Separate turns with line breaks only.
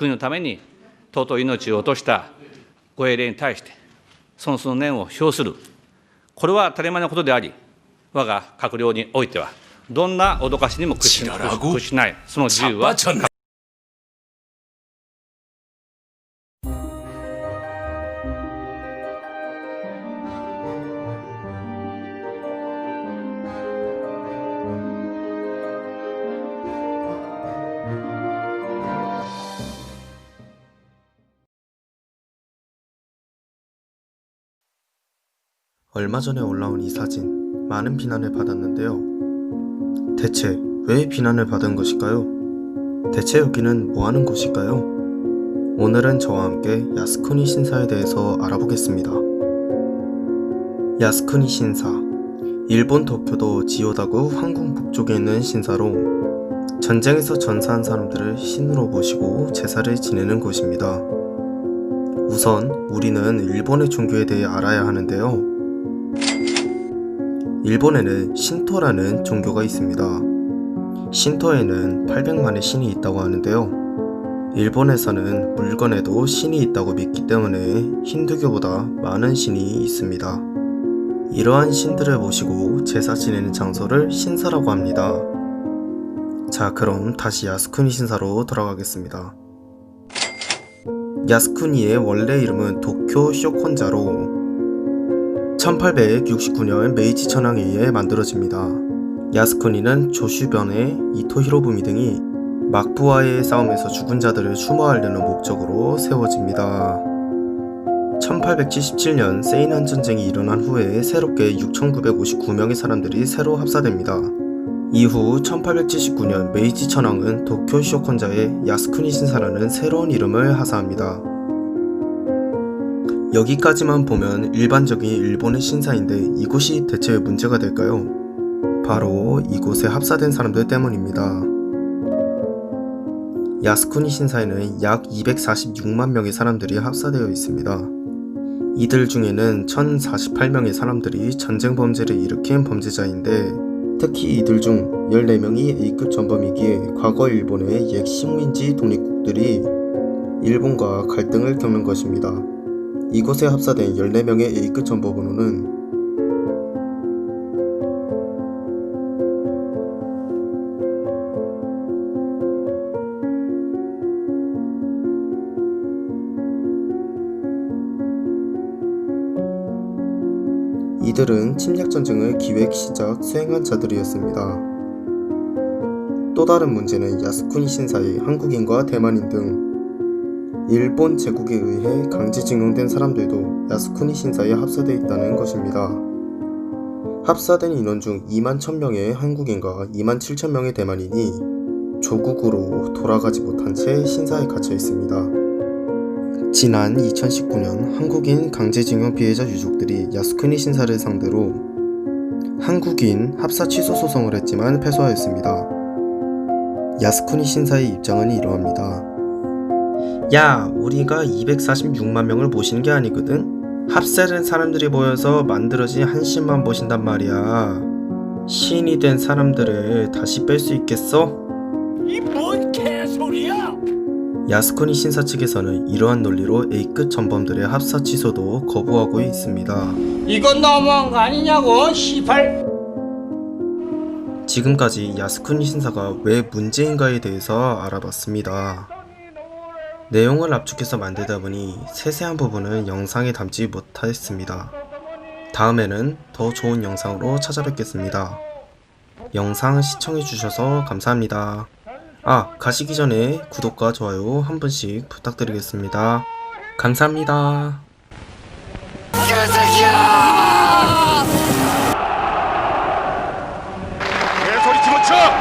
国のために尊い命を落としたご英霊に対して、そのその念を表する。これは当たり前のことであり、我が閣僚においては、どんな脅かしにも屈しない、その自由は
얼마 전에 올라온 이 사진, 많은 비난을 받았는데요. 대체 왜 비난을 받은 것일까요? 대체 여기는 뭐 하는 곳일까요? 오늘은 저와 함께 야스쿠니 신사에 대해서 알아보겠습니다. 야스쿠니 신사. 일본 도쿄도 지오다구 황궁 북쪽에 있는 신사로 전쟁에서 전사한 사람들을 신으로 모시고 제사를 지내는 곳입니다. 우선 우리는 일본의 종교에 대해 알아야 하는데요. 일본에는 신토라는 종교가 있습니다. 신토에는 800만의 신이 있다고 하는데요. 일본에서는 물건에도 신이 있다고 믿기 때문에 힌두교보다 많은 신이 있습니다. 이러한 신들을 모시고 제사 지내는 장소를 신사라고 합니다. 자, 그럼 다시 야스쿠니 신사로 돌아가겠습니다. 야스쿠니의 원래 이름은 도쿄 쇼콘자로 1869년 메이지 천황에 의해 만들어집니다. 야스쿠니는 조슈변의 이토 히로부미 등이 막부와의 싸움에서 죽은 자들을 추모하려는 목적으로 세워집니다. 1877년 세이난 전쟁이 일어난 후에 새롭게 6,959명의 사람들이 새로 합사됩니다. 이후 1879년 메이지 천황은 도쿄 쇼콘자의 야스쿠니 신사라는 새로운 이름을 하사합니다. 여기까지만 보면 일반적인 일본의 신사인데 이곳이 대체 왜 문제가 될까요? 바로 이곳에 합사된 사람들 때문입니다. 야스쿠니 신사에는 약 246만 명의 사람들이 합사되어 있습니다. 이들 중에는 1048명의 사람들이 전쟁 범죄를 일으킨 범죄자인데 특히 이들 중 14명이 A급 전범이기에 과거 일본의 옛 식민지 독립국들이 일본과 갈등을 겪는 것입니다. 이곳에 합사된 14명의 A급 전범으로는 이들은 침략전쟁을 기획, 시작, 수행한 자들이었습니다. 또 다른 문제는 야스쿠니 신사의 한국인과 대만인 등 일본 제국에 의해 강제징용된 사람들도 야스쿠니 신사에 합사되어 있다는 것입니다. 합사된 인원 중 2만 1000명의 한국인과 2만 7000명의 대만인이 조국으로 돌아가지 못한 채 신사에 갇혀 있습니다. 지난 2019년 한국인 강제징용 피해자 유족들이 야스쿠니 신사를 상대로 한국인 합사 취소 소송을 했지만 패소하였습니다. 야스쿠니 신사의 입장은 이러합니다. 야, 우리가 246만 명을 모시는 게 아니거든? 합세된 사람들이 모여서 만들어진 한 신만 모신단 말이야. 신이 된 사람들을 다시 뺄 수 있겠어?
이 뭔 개소리야?
야스쿠니 신사 측에서는 이러한 논리로 A급 전범들의 합사 취소도 거부하고 있습니다.
이건 너무한 거 아니냐고 시발
지금까지 야스쿠니 신사가 왜 문제인가에 대해서 알아봤습니다. 내용을 압축해서 만들다 보니 세세한 부분은 영상에 담지 못했습니다. 다음에는 더 좋은 영상으로 찾아뵙겠습니다. 영상 시청해주셔서 감사합니다. 아, 가시기 전에 구독과 좋아요 한 번씩 부탁드리겠습니다. 감사합니다.
개소리 집어쳐!